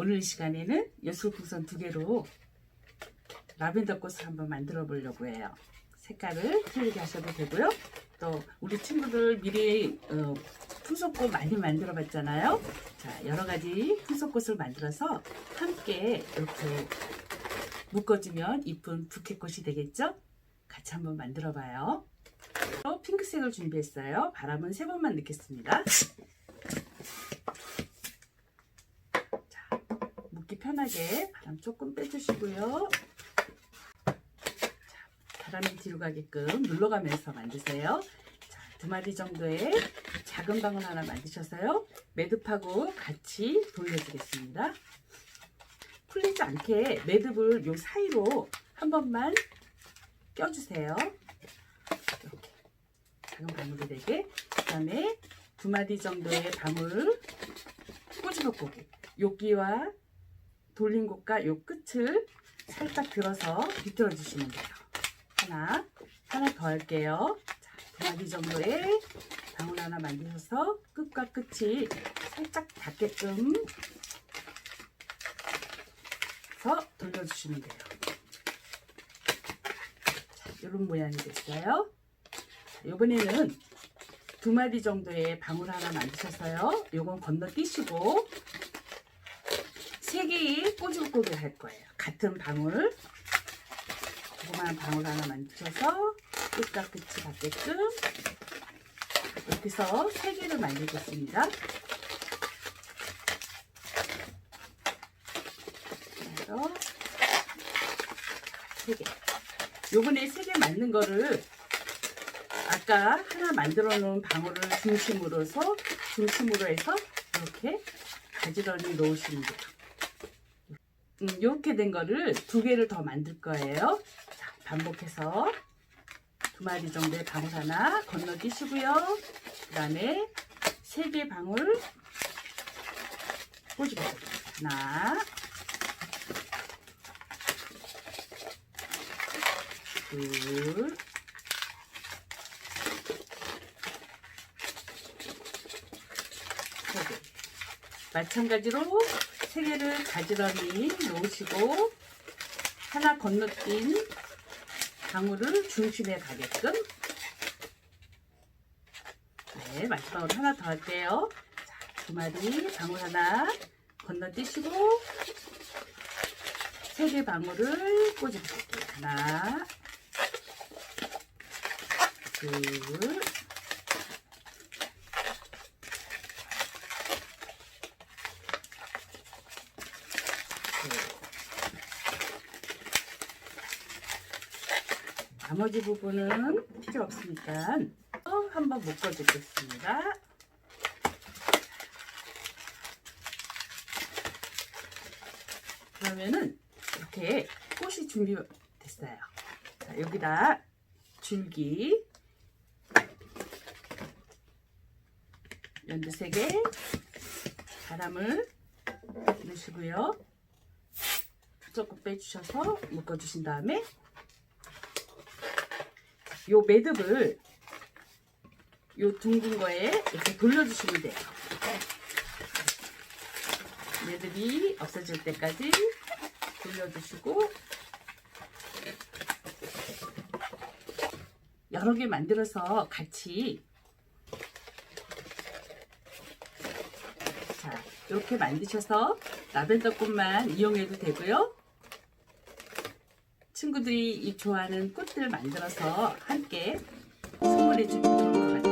오늘 이 시간에는 예술풍선 두 개로 라벤더 꽃을 한번 만들어 보려고 해요. 색깔을 틀리게 하셔도 되고요. 또 우리 친구들 미리 어, 풍선꽃 많이 만들어 봤잖아요. 자, 여러 가지 풍선꽃을 만들어서 함께 이렇게 묶어주면 이쁜 부케꽃이 되겠죠? 같이 한번 만들어 봐요. 또 핑크색을 준비했어요. 바람은 세 번만 넣겠습니다. 편하게 바람 조금 빼주시고요. 자, 바람이 뒤로 가게끔 눌러가면서 만드세요. 자, 두 마디 정도의 작은 방울 하나 만드셔서요. 매듭하고 같이 돌려주겠습니다. 풀리지 않게 매듭을 요 사이로 한 번만 껴주세요. 이렇게 작은 방울이 되게 그 다음에 두 마디 정도의 방울 꼬집어 꼬기 여기와 돌린 곳과 요 끝을 살짝 들어서 비틀어 주시면 돼요. 하나 하나 더 할게요. 자, 두 마디 정도의 방울 하나 만드셔서 끝과 끝이 살짝 닿게끔 해서 돌려주시면 돼요. 자, 이런 모양이 됐어요. 자, 이번에는 두 마디 정도의 방울 하나 만드셔서요. 요건 건너뛰시고 꼬질꼬질 할 거예요. 같은 방울 조그마한 방울 하나 만드셔서 끝과 끝이 닿게끔 이렇게 해서 세 개를 만들겠습니다. 그래서 세 개. 요번에 세개 맞는 거를 아까 하나 만들어 놓은 방울을 중심으로서 중심으로 해서 이렇게 가지런히 놓으시면 돼요. 음, 이렇게 된 거를 두 개를 더 만들 거예요. 자, 반복해서 두 마리 정도의 방울 하나 건너뛰시고요. 그 다음에 세 개 방울 꼬집어 하나 둘. 마찬가지로 세 개를 가지런히 놓으시고 하나 건너뛴 방울을 중심에 가게끔. 네 마지막으로 하나 더 할게요. 자, 두 마리 방울 하나 건너뛰시고 세 개 방울을 꼬집을게요. 하나 둘 나머지 부분은 필요 없으니까 또 한번 묶어주겠습니다. 그러면은 이렇게 꽃이 준비됐어요. 자, 여기다 줄기 연두 3개 바람을 넣으시고요. 조금 빼주셔서 묶어주신 다음에 요 매듭을 요 둥근 거에 이렇게 돌려주시면 돼요. 매듭이 없어질 때까지 돌려주시고 여러 개 만들어서 같이 자 이렇게 만드셔서 라벤더 꽃만 이용해도 되고요. 친구들이 이 좋아하는 꽃들 만들어서 함께 선물해 주면 좋을 것 같아요.